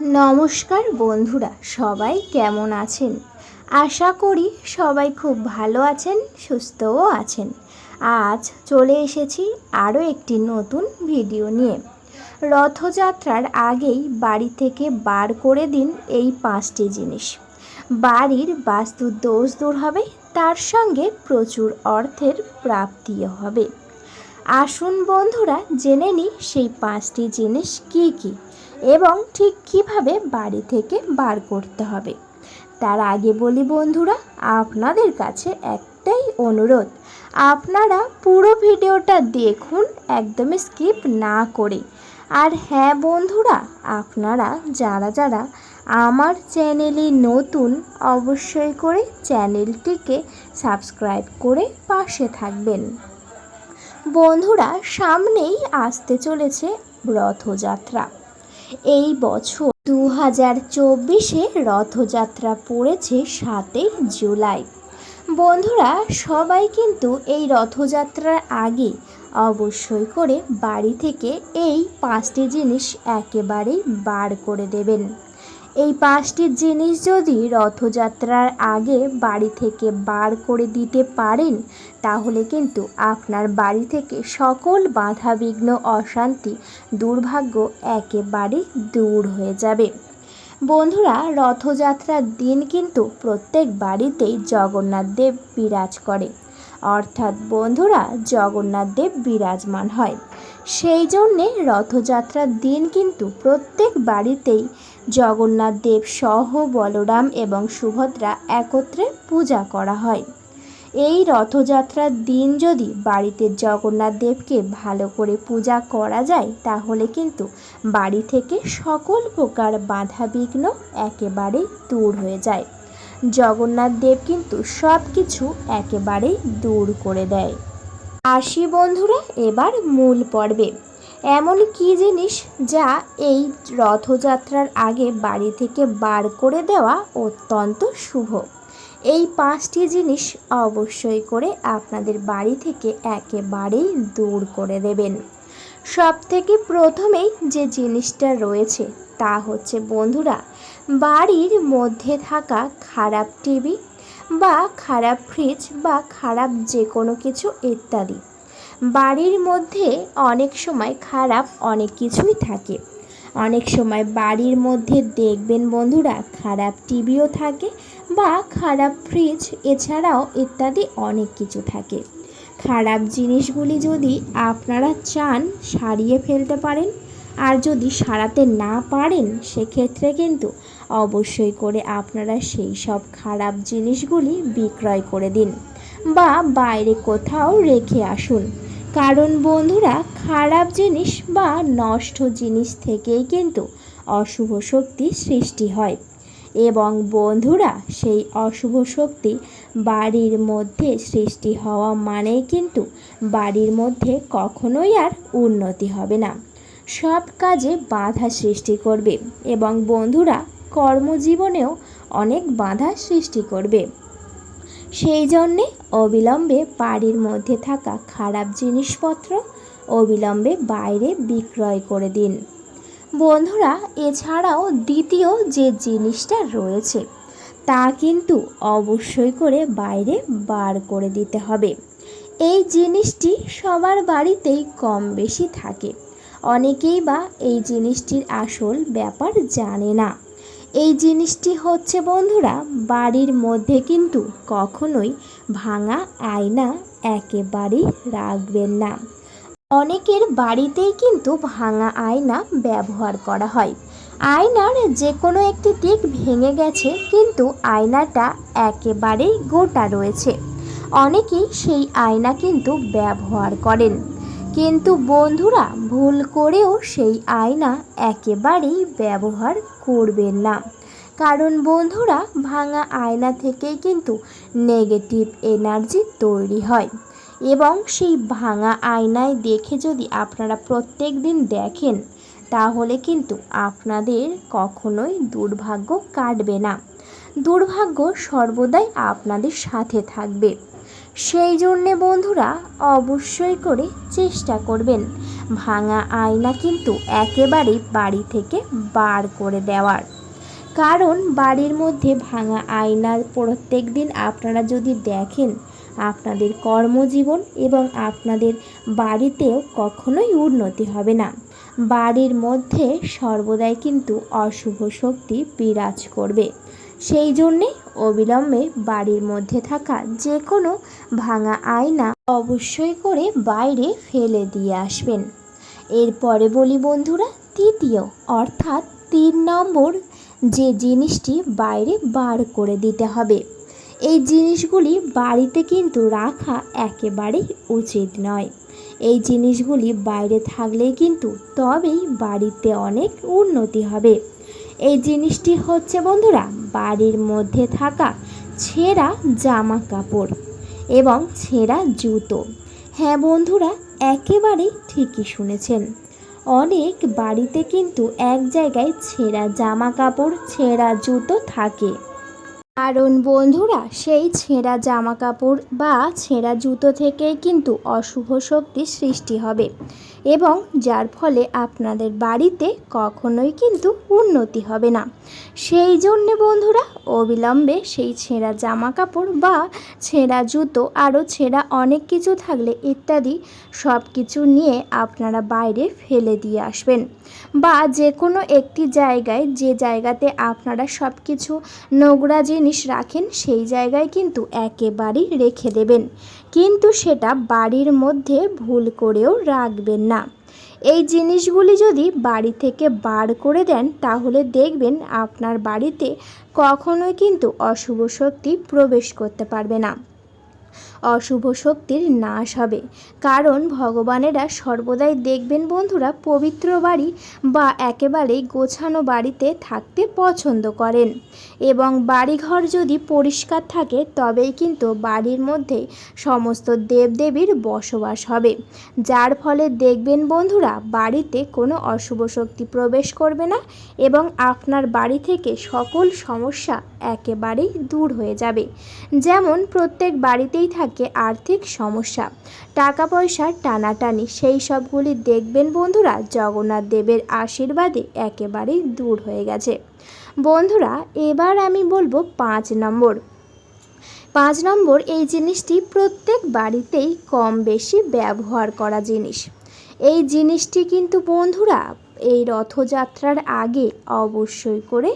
নমস্কার বন্ধুরা, সবাই কেমন আছেন? আশা করি সবাই খুব ভালো আছেন, সুস্থও আছেন। আজ চলে এসেছি আরও একটি নতুন ভিডিও নিয়ে। রথযাত্রার আগেই বাড়ি থেকে বার করে দিন এই পাঁচটি জিনিস। বাড়ির বাস্তু দোষ দূর হবে, তার সঙ্গে প্রচুর অর্থের প্রাপ্তিও হবে। আসুন বন্ধুরা, জেনে নিই সেই পাঁচটি জিনিস কি কি। এবং ঠিক কীভাবে বাড়ি থেকে বার করতে হবে। তার আগে বলি বন্ধুরা, আপনাদের কাছে একটাই অনুরোধ, আপনারা পুরো ভিডিওটা দেখুন, একদমই স্কিপ না করে। আর হ্যাঁ বন্ধুরা, আপনারা যারা যারা আমার চ্যানেলে নতুন, অবশ্যই করে চ্যানেলটিকে সাবস্ক্রাইব করে পাশে থাকবেন। বন্ধুরা, সামনেই আসতে চলেছে রথযাত্রা। এই বছর দু হাজার চব্বিশে রথযাত্রা পড়েছে সাতই জুলাই। বন্ধুরা, সবাই কিন্তু এই রথযাত্রার আগে অবশ্যই করে বাড়ি থেকে এই পাঁচটি জিনিস একেবারেই বার করে দেবেন। এই পাঁচটি জিনিস যদি রথযাত্রার আগে বাড়ি থেকে বার করে দিতে পারেন, তাহলে কিন্তু আপনার বাড়ি থেকে সকল বাধা বিঘ্ন অশান্তি, দুর্ভাগ্য একেবারে দূর হয়ে যাবে। বন্ধুরা, রথযাত্রার দিন কিন্তু প্রত্যেক বাড়িতেই জগন্নাথ দেব বিরাজ করে। অর্থাৎ বন্ধুরা, জগন্নাথ দেব বিরাজমান হয়। সেই জন্যে রথযাত্রার দিন কিন্তু প্রত্যেক বাড়িতেই জগন্নাথ দেব সহ বলরাম এবং সুভদ্রা একত্রে পূজা করা হয়। এই রথযাত্রার দিন যদি বাড়িতে জগন্নাথ দেবকে ভালো করে পূজা করা যায়, তাহলে কিন্তু বাড়ি থেকে সকল প্রকার বাধা বিঘ্ন একেবারেই দূর হয়ে যায়। জগন্নাথ দেব কিন্তু সব কিছু একেবারেই দূর করে দেয়। আসি বন্ধুরা, এবার মূল পর্বে। এমন কি জিনিস যা এই রথযাত্রার আগে বাড়ি থেকে বার করে দেওয়া অত্যন্ত শুভ? এই পাঁচটি জিনিস অবশ্যই করে আপনাদের বাড়ি থেকে একেবারেই দূর করে দেবেন। সব থেকে প্রথমেই যে জিনিসটা রয়েছে তা হচ্ছে, বন্ধুরা, বাড়ির মধ্যে থাকা খারাপ টিভি বা খারাপ ফ্রিজ বা খারাপ যে কোনো কিছু ইত্যাদি। বাড়ির মধ্যে অনেক সময় খারাপ অনেক কিছুই থাকে। অনেক সময় বাড়ির মধ্যে দেখবেন বন্ধুরা, খারাপ টিভিও থাকে বা খারাপ ফ্রিজ এছাড়াও ইত্যাদি অনেক কিছু থাকে। খারাপ জিনিসগুলি যদি আপনারা চান সারিয়ে ফেলতে পারেন, আর যদি সারাতে না পারেন, সেক্ষেত্রে কিন্তু অবশ্যই করে আপনারা সেই সব খারাপ জিনিসগুলি বিক্রয় করে দিন। বা বাইরে কোথাও রেখে আসুন। কারণ বন্ধুরা, খারাপ জিনিস বা নষ্ট জিনিস থেকেই কিন্তু অশুভ শক্তি সৃষ্টি হয়। এবং বন্ধুরা, সেই অশুভ শক্তি বাড়ির মধ্যে সৃষ্টি হওয়া মানেই কিন্তু বাড়ির মধ্যে কখনোই আর উন্নতি হবে না। সব কাজে বাধা সৃষ্টি করবে এবং বন্ধুরা, কর্মজীবনেও অনেক বাধা সৃষ্টি করবে। সেই জন্যে অবিলম্বে বাড়ির মধ্যে থাকা খারাপ জিনিসপত্র অবিলম্বে বাইরে বিক্রয় করে দিন। বন্ধুরা, এছাড়াও দ্বিতীয় যে জিনিসটা রয়েছে, তা কিন্তু অবশ্যই করে বাইরে বার করে দিতে হবে। এই জিনিসটি সবার বাড়িতেই কম বেশি থাকে। অনেকেই বা এই জিনিসটির আসল ব্যাপার জানে না। এই জিনিসটি হচ্ছে, বন্ধুরা, বাড়ির মধ্যে কিন্তু কখনোই ভাঙা আয়না একেবারেই রাখবেন না। অনেকের বাড়িতেই কিন্তু ভাঙা আয়না ব্যবহার করা হয়। আয়নার যে কোনো একটি দিক ভেঙে গেছে, কিন্তু আয়নাটা একেবারেই গোটা রয়েছে। অনেকেই সেই আয়না কিন্তু ব্যবহার করেন। কিন্তু বন্ধুরা, ভুল করেও সেই আয়না একেবারেই ব্যবহার করবেন না। কারণ বন্ধুরা, ভাঙা আয়না থেকেই কিন্তু নেগেটিভ এনার্জি তৈরি হয়। এবং সেই ভাঙা আয়নায় দেখে যদি আপনারা প্রত্যেক দিন দেখেন, তাহলে কিন্তু আপনাদের কখনোই দুর্ভাগ্য কাটবে না। দুর্ভাগ্য সর্বদাই আপনাদের সাথে থাকবে। সেই জন্যে বন্ধুরা অবশ্যই করে চেষ্টা করবেন। ভাঙা আয়না কিন্তু একেবারে বাড়ি থেকে বার করে দেওয়ার। কারণ বাড়ির মধ্যে ভাঙা আয়নার প্রত্যেক দিন আপনারা যদি দেখেন, আপনাদের কর্মজীবন এবং আপনাদের বাড়িতেও কখনোই উন্নতি হবে না। বাড়ির মধ্যে সর্বদাই কিন্তু অশুভ শক্তি বিরাজ করবে। সেই জন্যে অবিলম্বে বাড়ির মধ্যে থাকা যে কোনো ভাঙা আয়না অবশ্যই করে বাইরে ফেলে দিয়ে আসবেন। এরপরে বলি বন্ধুরা, তৃতীয় অর্থাৎ তিন নম্বর, যে জিনিসটি বাইরে বার করে দিতে হবে। এই জিনিসগুলি বাড়িতে কিন্তু রাখা একেবারেই উচিত নয়। এই জিনিসগুলি বাইরে থাকলেই কিন্তু তবেই বাড়িতে অনেক উন্নতি হবে। এই জিনিসটি হচ্ছে বন্ধুরা বাড়ির মধ্যে থাকা ছেঁড়া জামা কাপড় এবং ছেঁড়া জুতো। হ্যাঁ বন্ধুরা, একেবারেই ঠিকই শুনেছেন। অনেক বাড়িতে কিন্তু এক জায়গায় ছেঁড়া জামা কাপড় ছেঁড়া জুতো থাকে। কারণ বন্ধুরা, সেই ছেঁড়া জামা কাপড় বা ছেঁড়া জুতো থেকেই কিন্তু অশুভ শক্তি সৃষ্টি হবে। এবং যার ফলে আপনাদের বাড়িতে কখনোই কিন্তু উন্নতি হবে না। সেই জন্যে বন্ধুরা, অবিলম্বে সেই ছেঁড়া জামা কাপড় বা ছেঁড়া জুতো, আরও ছেঁড়া অনেক কিছু থাকলে ইত্যাদি সব কিছু নিয়ে আপনারা বাইরে ফেলে দিয়ে আসবেন। বা যে কোনো একটি জায়গায়, যে জায়গাতে আপনারা সব কিছু নোংরা জিনিস রাখেন, সেই জায়গায় কিন্তু একেবারেই রেখে দেবেন। কিন্তু সেটা বাড়ির মধ্যে ভুল করেও রাখবেন না। এই জিনিসগুলি যদি বাড়ি থেকে বার করে দেন, তাহলে দেখবেন আপনার বাড়িতে কখনোই কিন্তু অশুভ শক্তি প্রবেশ করতে পারবে না। অশুভ শক্তির নাশ হবে। কারণ ভগবানেরা সর্বদাই দেখবেন বন্ধুরা, পবিত্র বাড়ি বা একেবারেই গোছানো বাড়িতে থাকতে পছন্দ করেন। এবং বাড়িঘর যদি পরিষ্কার থাকে, তবেই কিন্তু বাড়ির মধ্যে সমস্ত দেবদেবীর বসবাস হবে। যার ফলে দেখবেন বন্ধুরা, বাড়িতে কোনো অশুভ শক্তি প্রবেশ করবে না এবং আপনার বাড়ি থেকে সকল সমস্যা একেবারেই দূর হয়ে যাবে। যেমন প্রত্যেক বাড়িতেই থাকে আর্থিক সমস্যা। টাকা পয়সার টানাটানি, সেই সবগুলি দেখবেন বন্ধুরা, জগন্নাথ দেবের আশীর্বাদে একেবারেই দূর হয়ে গেছে। বন্ধুরা, এবার আমি বলব পাঁচ নম্বর। পাঁচ নম্বর, এই জিনিসটি প্রত্যেক বাড়িতেই কম বেশি ব্যবহার করা জিনিস। এই জিনিসটি কিন্তু বন্ধুরা এই রথযাত্রার আগে অবশ্যই করে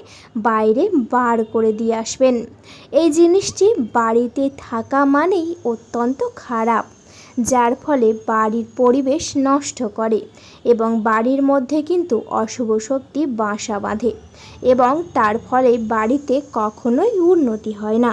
বাইরে বার করে দিয়ে আসবেন। এই জিনিসটি বাড়িতে থাকা মানেই অত্যন্ত খারাপ, যার ফলে বাড়ির পরিবেশ নষ্ট করে এবং বাড়ির মধ্যে কিন্তু অশুভ শক্তি বাসা বাঁধে এবং তার ফলে বাড়িতে কখনোই উন্নতি হয় না।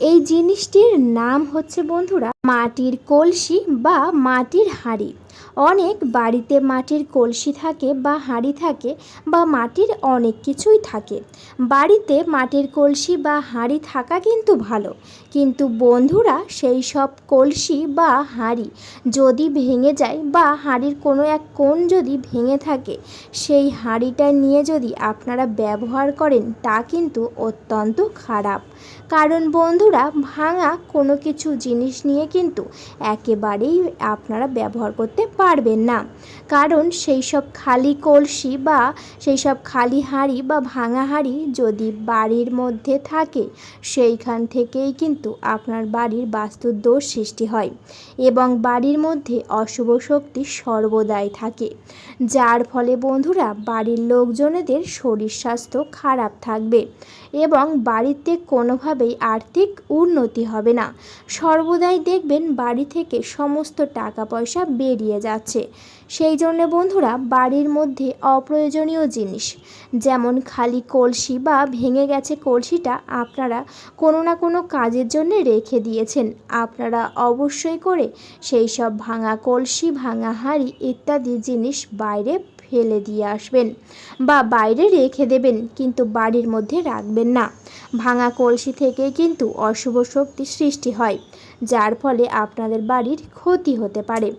এই জিনিসটির নাম হচ্ছে বন্ধুরা মাটির কলসি বা মাটির হাঁড়ি। অনেক বাড়িতে মাটির কলসি থাকে বা হাঁড়ি থাকে বা মাটির অনেক কিছুই থাকে। বাড়িতে মাটির কলসি বা হাঁড়ি থাকা কিন্তু ভালো। কিন্তু বন্ধুরা সেই সব কলসি বা হাঁড়ি যদি ভেঙে যায় বা হাঁড়ির কোনো এক কোণ যদি ভেঙে থাকে, সেই হাঁড়িটা নিয়ে যদি আপনারা ব্যবহার করেন, তা কিন্তু অত্যন্ত খারাপ। কারণ বন্ধুরা, ভাঙা কোনো কিছু জিনিস নিয়ে কিন্তু একেবারেই আপনারা ব্যবহার করতে পারবেন না। কারণ সেই সব খালি কলসি বা সেই সব খালি হাঁড়ি বা ভাঙা হাঁড়ি যদি বাড়ির মধ্যে থাকে, সেইখান থেকেই কিন্তু আপনার বাড়ির বাস্তুর দোষ সৃষ্টি হয় এবং বাড়ির মধ্যে অশুভ শক্তি সর্বদাই থাকে। যার ফলে বন্ধুরা, বাড়ির লোকজনেদের শরীর স্বাস্থ্য খারাপ থাকবে এবং বাড়িতে কোনোভাবেই আর্থিক উন্নতি হবে না। সর্বদাই দেখবেন বাড়ি থেকে সমস্ত টাকা পয়সা বেরিয়ে যাচ্ছে। সেই জন্যে বন্ধুরা, বাড়ির মধ্যে অপ্রয়োজনীয় জিনিস, যেমন খালি কলসি বা ভেঙে গেছে কলসিটা আপনারা কোনো না কোনো কাজের জন্য রেখে দিয়েছেন। আপনারা অবশ্যই করে সেই সব ভাঙা কলসি, ভাঙা হাঁড়ি ইত্যাদি জিনিস বাইরে ফেলে দিয়ে আসবেন বা বাইরে রেখে দেবেন, কিন্তু বাড়ির মধ্যে রাখবেন না। ভাঙা কলসি থেকে কিন্তু অশুভ শক্তি সৃষ্টি হয়, যার ফলে আপনাদের বাড়ির ক্ষতি হতে পারে।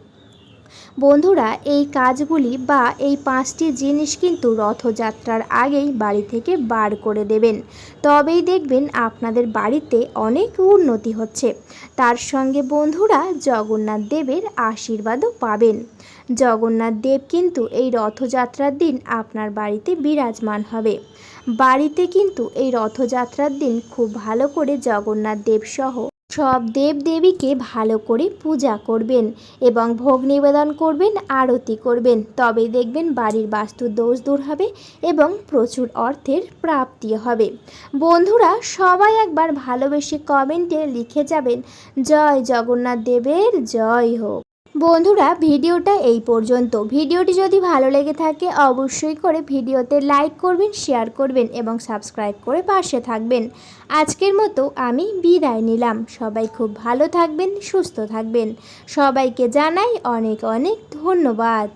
বন্ধুরা, এই কাজগুলি বা এই পাঁচটি জিনিস কিন্তু রথযাত্রার আগেই বাড়ি থেকে বার করে দেবেন। তবেই দেখবেন আপনাদের বাড়িতে অনেক উন্নতি হচ্ছে। তার সঙ্গে বন্ধুরা, জগন্নাথ দেবের আশীর্বাদও পাবেন। জগন্নাথ দেব কিন্তু এই রথযাত্রার দিন আপনার বাড়িতে বিরাজমান হবে। বাড়িতে কিন্তু এই রথযাত্রার দিন খুব ভালো করে জগন্নাথ দেব সহ সব দেবদেবীকে ভালো করে পূজা করবেন এবং ভোগ নিবেদন করবেন, আরতি করবেন। তবে দেখবেন বাড়ির বাস্তু দোষ দূর হবে এবং প্রচুর অর্থের প্রাপ্তি হবে। বন্ধুরা, সবাই একবার ভালোবেসে কমেন্টে লিখে যাবেন, জয় জগন্নাথ দেবের, জয় হোক। বন্ধুরা, ভিডিওটা এই পর্যন্ত। ভিডিওটি যদি ভালো লেগে থাকে, অবশ্যই করে ভিডিওতে লাইক করবেন শেয়ার করবেন এবং সাবস্ক্রাইব করে পাশে থাকবেন। আজকের মতো আমি বিদায় নিলাম। সবাই খুব ভালো থাকবেন, সুস্থ থাকবেন। সবাইকে জানাই অনেক অনেক ধন্যবাদ।